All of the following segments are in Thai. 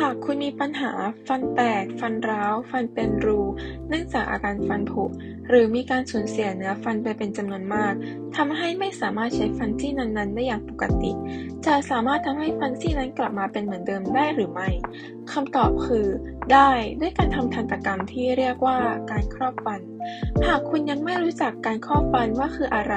หากคุณมีปัญหาฟันแตก ฟันร้าว ฟันเป็นรู เนื่องจากอาการฟันผุ หรือมีการสูญเสียเนื้อฟันไปเป็นจำนวนมากทำให้ไม่สามารถใช้ฟันซี่นั้นๆ ได้อย่างปกติ จะสามารถทำให้ฟันซี่นั้นกลับมาเป็นเหมือนเดิมได้หรือไม่คำตอบคือ ได้ด้วยการทำทันตกรรมที่เรียกว่าการครอบฟัน หากคุณยังไม่รู้จักการครอบฟันว่าคืออะไร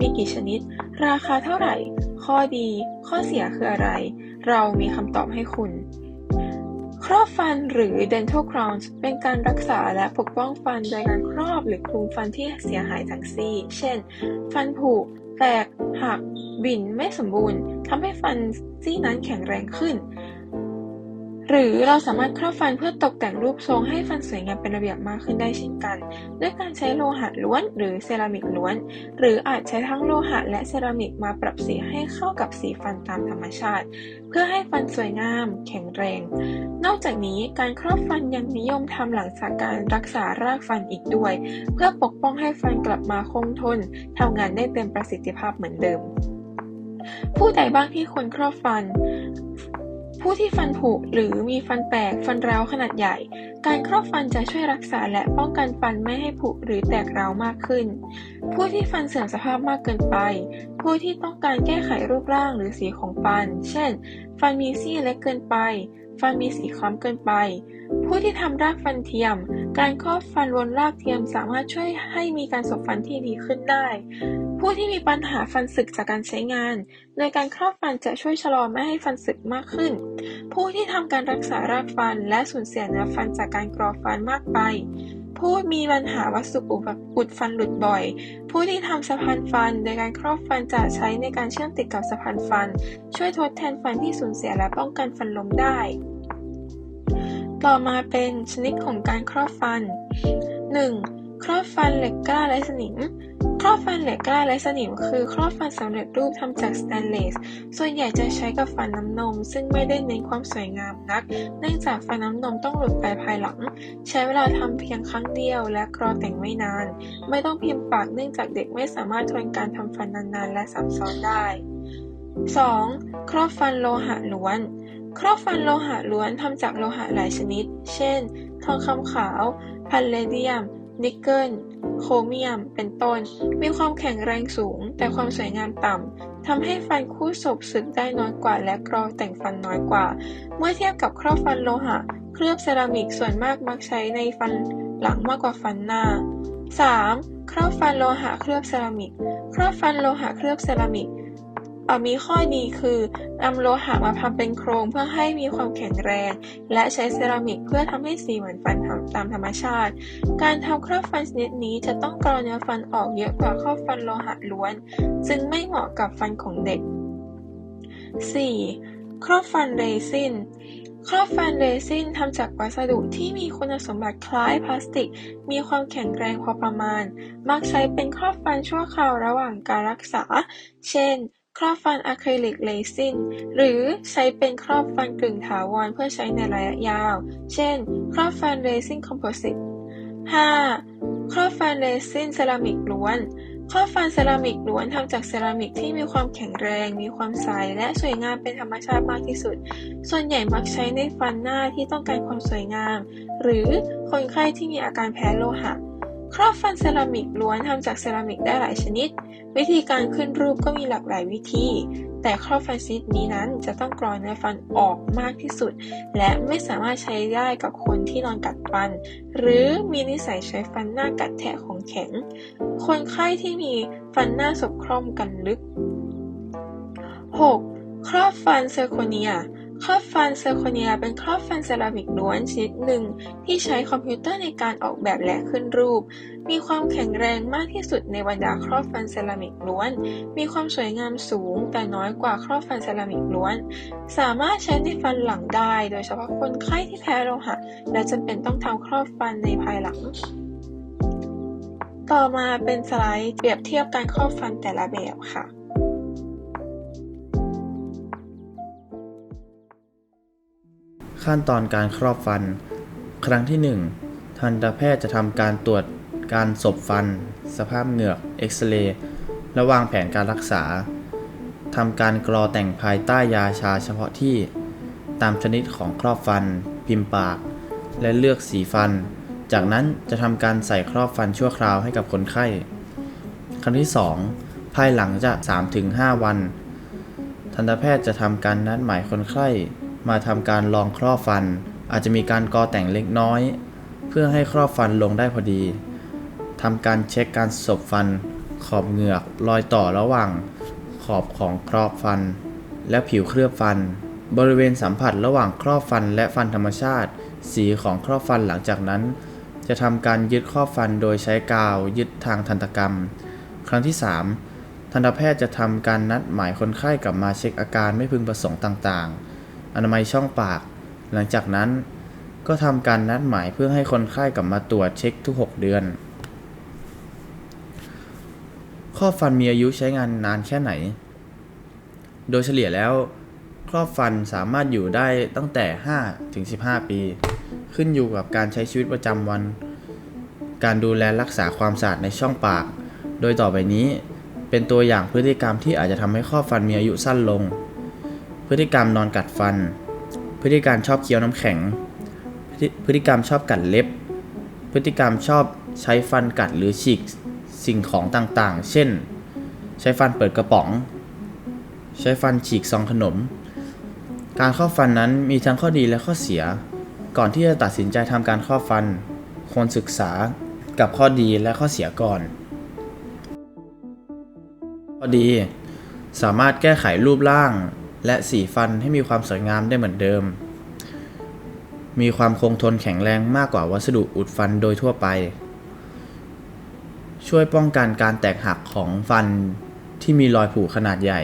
มีกี่ชนิด ราคาเท่าไหร่ ข้อดี ข้อเสียคืออะไร เรามีคำตอบให้คุณ ครอบฟันหรือ dental crowns เป็นการรักษาและปกป้องฟันโดยการครอบหรือคลุมฟันที่เสียหายทั้งซี่ เช่น ฟันผุ แตก หัก บิ่น ไม่สมบูรณ์ทำให้ฟันซี่นั้นแข็งแรงขึ้น หรือเราสามารถครอบฟันเพื่อตกแต่งรูปทรงให้ฟันสวยงามเป็นระเบียบมากขึ้นได้เช่นกัน ด้วยการใช้โลหะล้วน หรือเซรามิกล้วน หรืออาจใช้ทั้งโลหะและเซรามิกมาปรับสีให้เข้ากับสีฟันตามธรรมชาติ เพื่อให้ฟันสวยงาม แข็งแรง นอกจากนี้การครอบฟันยังนิยมทำหลังจากการรักษารากฟันอีกด้วย เพื่อปกป้องให้ฟันกลับมาคงทนทำงานได้เต็มประสิทธิภาพเหมือนเดิม ผู้ใดบ้างที่ควรครอบฟัน ที่ฟันผุหรือมีฟันแตกฟันร้าวขนาดใหญ่ การครอบฟันจะช่วยรักษาและป้องกันฟันไม่ให้ผุหรือแตกร้าวมากขึ้น ผู้ที่ฟันเสื่อมสภาพมากเกินไป ผู้ที่ต้องการแก้ไขรูปร่างหรือสีของฟัน เช่น ฟันมีซี่เล็กเกินไป ฟันมีสีคล้ำเกินไป ผู้ที่ทำรากฟันเทียม การครอบฟันบนรากเทียมสามารถช่วยให้มีการสบฟันที่ดีขึ้นได้ ผู้ที่มีปัญหาฟันสึกจากการใช้งาน โดยการครอบฟันจะช่วยชะลอไม่ให้ฟันสึกมากขึ้น ผู้ที่ทำการรักษารากฟันและสูญเสียเนื้อฟันจากการกรอฟันมากไป ผู้มีปัญหาวัสดุอุดฟันหลุดบ่อย ผู้ที่ทำสะพานฟัน โดยการครอบฟันจะใช้ในการเชื่อมติดกับสะพานฟัน ช่วยทดแทนฟันที่สูญเสียและป้องกันฟันล้มได้ ต่อมาเป็นชนิดของการครอบฟัน 1. ครอบฟันเหล็กกล้าและสนิม รอบฟันเหล็กกล้าและสนิมคือครอบฟันสำเร็จรูปทำจากสแตนเลส ส่วนใหญ่จะใช้กับฟันน้ำนม ซึ่งไม่ได้เน้นความสวยงามนัก เนื่องจากฟันน้ำนมต้องหลุดไปภายหลัง ใช้เวลาทำเพียงครั้งเดียว และกรอแต่งไม่นาน ไม่ต้องพิมพ์ปากเนื่องจากเด็กไม่สามารถทนการทำฟันนานๆ และซับซ้อนได้ 2. ครอบฟันโลหะล้วน ครอบฟันโลหะล้วนทำจากโลหะหลายชนิด เช่น ทองคำขาว พันเลเดียม นิกเกิล โครเมียม เป็นต้น มีความแข็งแรงสูง แต่ความสวยงามต่ำ ทำให้ฟันคู่ศพสึกได้น้อยกว่า และกรอแต่งฟันน้อยกว่า เมื่อเทียบกับครอบฟันโลหะ เคลือบเซรามิกส่วนมากมักใช้ในฟันหลังมากกว่าฟันหน้า 3. ครอบฟันโลหะเคลือบเซรามิก ครอบฟันโลหะเคลือบเซรามิก เอ่อมีข้อดีคือนำโลหะมาทำเป็นโครงเพื่อให้มีความแข็งแรง และใช้เซรามิกเพื่อทำให้สีเหมือนฟันตามธรรมชาติ การทำครอบฟันชนิดนี้จะต้องกรอเนื้อฟันออกเยอะกว่าครอบฟันโลหะล้วน จึงไม่เหมาะกับฟันของเด็ก 4. ครอบฟันเรซินครอบฟันเรซินทำจากวัสดุที่มีคุณสมบัติคล้ายพลาสติก มีความแข็งแรงพอประมาณ มักใช้เป็นครอบฟันชั่วคราวระหว่างการรักษา เช่น ครอบฟันอะคริลิกเรซิน หรือใช้เป็นครอบฟันกึ่งถาวรเพื่อใช้ในระยะยาว เช่น ครอบฟันเรซินคอมโพสิต 5. ครอบฟันเรซินเซรามิกล้วน ครอบฟันเซรามิกล้วนทำจากเซรามิกที่มีความแข็งแรง มีความใส และสวยงามเป็นธรรมชาติมากที่สุด ส่วนใหญ่มักใช้ในฟันหน้าที่ต้องการความสวยงาม หรือคนไข้ที่มีอาการแพ้โลหะ ครอบฟันเซรามิกล้วนทำจากเซรามิกได้หลายชนิด วิธีการขึ้นรูปก็มีหลากหลายวิธี แต่ครอบฟันชนิดนี้นั้นจะต้องกรอเนื้อฟันออกมากที่สุด และไม่สามารถใช้ได้กับคนที่นอนกัดฟัน หรือมีนิสัยใช้ฟันหน้ากัดแทะของแข็ง คนไข้ที่มีฟันหน้าสบคร่อมกันลึก 6. ครอบฟันเซอร์โคเนีย ครอบฟันเซอร์โคเนียเป็นครอบฟันเซรามิกล้วนชนิดหนึ่ง ที่ใช้คอมพิวเตอร์ในการออกแบบและขึ้นรูป มีความแข็งแรงมากที่สุดในบรรดาครอบฟันเซรามิกล้วน มีความสวยงามสูง แต่น้อยกว่าครอบฟันเซรามิกล้วน สามารถใช้ในฟันหลังได้ โดยเฉพาะคนไข้ที่แพ้โลหะและจำเป็นต้องทำครอบฟันในภายหลังต่อมาเป็นสไลด์เปรียบเทียบการครอบฟันแต่ละแบบค่ะ ขั้นตอนการครอบฟัน ครั้งที่ 1 ทันตแพทย์จะทำการตรวจการสบฟัน สภาพเหงือกเอ็กซเรย์และวางแผนการรักษาทำการกรอแต่งภายใต้ยาชาเฉพาะที่ ตามชนิดของครอบฟัน พิมพ์ปาก และเลือกสีฟัน จากนั้นจะทำการใส่ครอบฟันชั่วคราวให้กับคนไข้ ครั้งที่ 2 ภายหลังจาก 3-5 วัน ทันตแพทย์จะทำการนัดหมายคนไข้ มาทำการลองครอบฟัน อาจจะมีการกอแต่งเล็กน้อย เพื่อให้ครอบฟันลงได้พอดีทำการเช็คการสบฟัน ขอบเหงือกรอยต่อระหว่าง ขอบของครอบฟัน และผิวเคลือบฟัน บริเวณสัมผัสระหว่างครอบฟันและฟันธรรมชาติ สีของครอบฟันหลังจากนั้น จะทำการยึดครอบฟันโดยใช้กาวยึดทางทันตกรรม ครั้งที่ 3ทันตแพทย์จะทำการนัดหมายคนไข้กลับมาเช็คอาการไม่พึงประสงค์ต่างๆ อนามัยช่องปาก หลังจากนั้นก็ทำการนัดหมายเพื่อให้คนไข้กลับมาตรวจเช็คทุก 6 เดือนครอบฟันมีอายุใช้งานนานแค่ไหน โดยเฉลี่ยแล้วครอบฟันสามารถอยู่ได้ตั้งแต่ 5 ถึง 15 ปี ขึ้นอยู่กับการใช้ชีวิตประจำวัน การดูแลรักษาความสะอาดในช่องปาก โดยต่อไปนี้เป็นตัวอย่างพฤติกรรมที่อาจจะทำให้ครอบฟันมีอายุสั้นลง พฤติกรรมนอนกัดฟัน พฤติกรรมชอบเคี้ยวน้ำแข็ง พฤติกรรมชอบกัดเล็บ พฤติกรรมชอบใช้ฟันกัดหรือฉีกสิ่งของต่างๆ เช่น ใช้ฟันเปิดกระป๋อง ใช้ฟันฉีกซองขนม การครอบฟันนั้นมีทั้งข้อดีและข้อเสีย ก่อนที่จะตัดสินใจทำการครอบฟัน ควรศึกษากับข้อดีและข้อเสียก่อน ข้อดี สามารถแก้ไขรูปร่าง และสีฟันให้มีความสวยงามได้เหมือนเดิม มีความคงทนแข็งแรงมากกว่าวัสดุอุดฟันโดยทั่วไป ช่วยป้องกันการแตกหักของฟันที่มีรอยผุขนาดใหญ่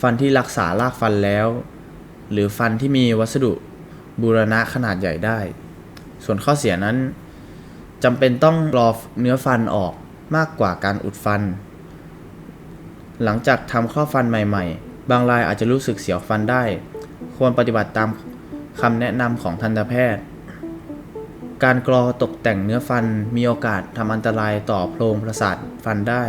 ฟันที่รักษารากฟันแล้ว หรือฟันที่มีวัสดุบูรณะขนาดใหญ่ได้ ส่วนข้อเสียนั้นจำเป็นต้องรอเนื้อฟันออกมากกว่าการอุดฟัน หลังจากทำข้อฟันใหม่ ๆ บางรายอาจจะรู้สึกเสียวฟันได้ ควรปฏิบัติตามคำแนะนำของทันตแพทย์ การกรอตกแต่งเนื้อฟันมีโอกาสทำอันตรายต่อโพรงประสาทฟันได้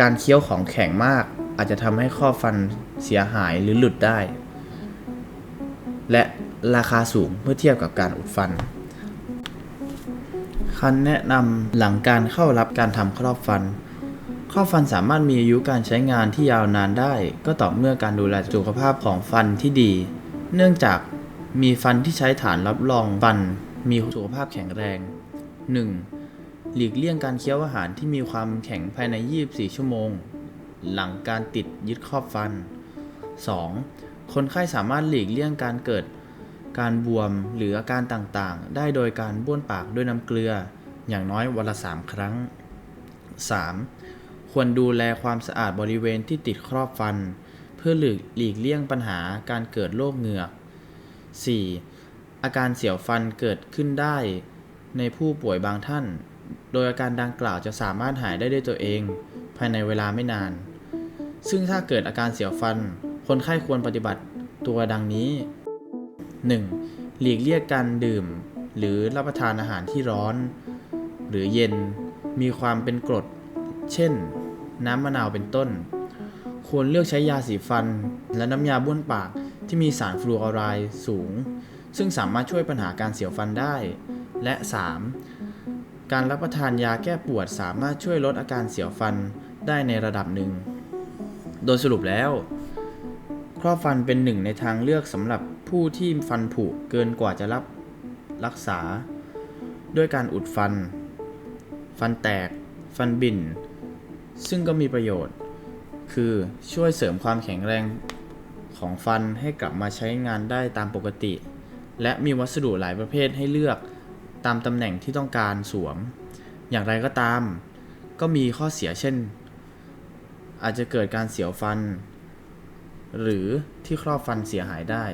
การเคี้ยวของแข็งมากอาจจะทำให้ข้อฟันเสียหายหรือหลุดได้ และราคาสูงเมื่อเทียบกับการอุดฟันคำแนะนำหลังการเข้ารับการทำครอบฟัน ครอบฟันสามารถมีอายุการใช้งานที่ยาวนานได้ ก็ต่อเมื่อการดูแลสุขภาพของฟันที่ดี เนื่องจากมีฟันที่ใช้ฐานรับรองฟันมีสุขภาพแข็งแรง 1. หลีกเลี่ยงการเคี้ยวอาหารที่มีความแข็งภายใน 24 ชั่วโมง หลังการติดยึดครอบฟัน 2. คนไข้สามารถหลีกเลี่ยงการเกิด การบวมหรืออาการต่างๆ ได้โดยการบ้วนปากด้วยน้ำเกลือ อย่างน้อยวันละ 3 ครั้ง 3. ควรดูแลความสะอาดบริเวณที่ติดครอบฟัน เพื่อหลีกหลีกเลี่ยงปัญหาการเกิดโรคเหงือก 4. อาการเสียวฟันเกิดขึ้นได้ในผู้ป่วยบางท่าน โดยอาการดังกล่าวจะสามารถหายได้ด้วยตัวเอง ภายในเวลาไม่นาน ซึ่งถ้าเกิดอาการเสียวฟัน คนไข้ควรปฏิบัติตัวดังนี้ 1. หลีกเลี่ยงการดื่ม หรือรับประทานอาหารที่ร้อน หรือเย็นมีความเป็นกรด เช่น น้ำมะนาวเป็นต้น ควรเลือกใช้ยาสีฟัน และน้ำยาบ้วนปากที่มีสารฟลูออไรด์สูง ซึ่งสามารถช่วยปัญหาการเสียวฟันได้ และ 3. การรับประทานยาแก้ปวดสามารถช่วยลดอาการเสียวฟันได้ในระดับหนึ่ง โดยสรุปแล้ว ครอบฟันเป็นหนึ่งในทางเลือกสำหรับผู้ที่ฟันผุเกินกว่าจะรับรักษา ด้วยการอุดฟัน ฟันแตก ฟันบิ่น ซึ่งก็มีประโยชน์ คือช่วยเสริมความแข็งแรงของฟันให้กลับมาใช้งานได้ตามปกติ และมีวัสดุหลายประเภทให้เลือกตามตำแหน่งที่ต้องการสวม อย่างไรก็ตาม ก็มีข้อเสียเช่น อาจจะเกิดการเสียวฟัน หรือที่ครอบฟันเสียหายได้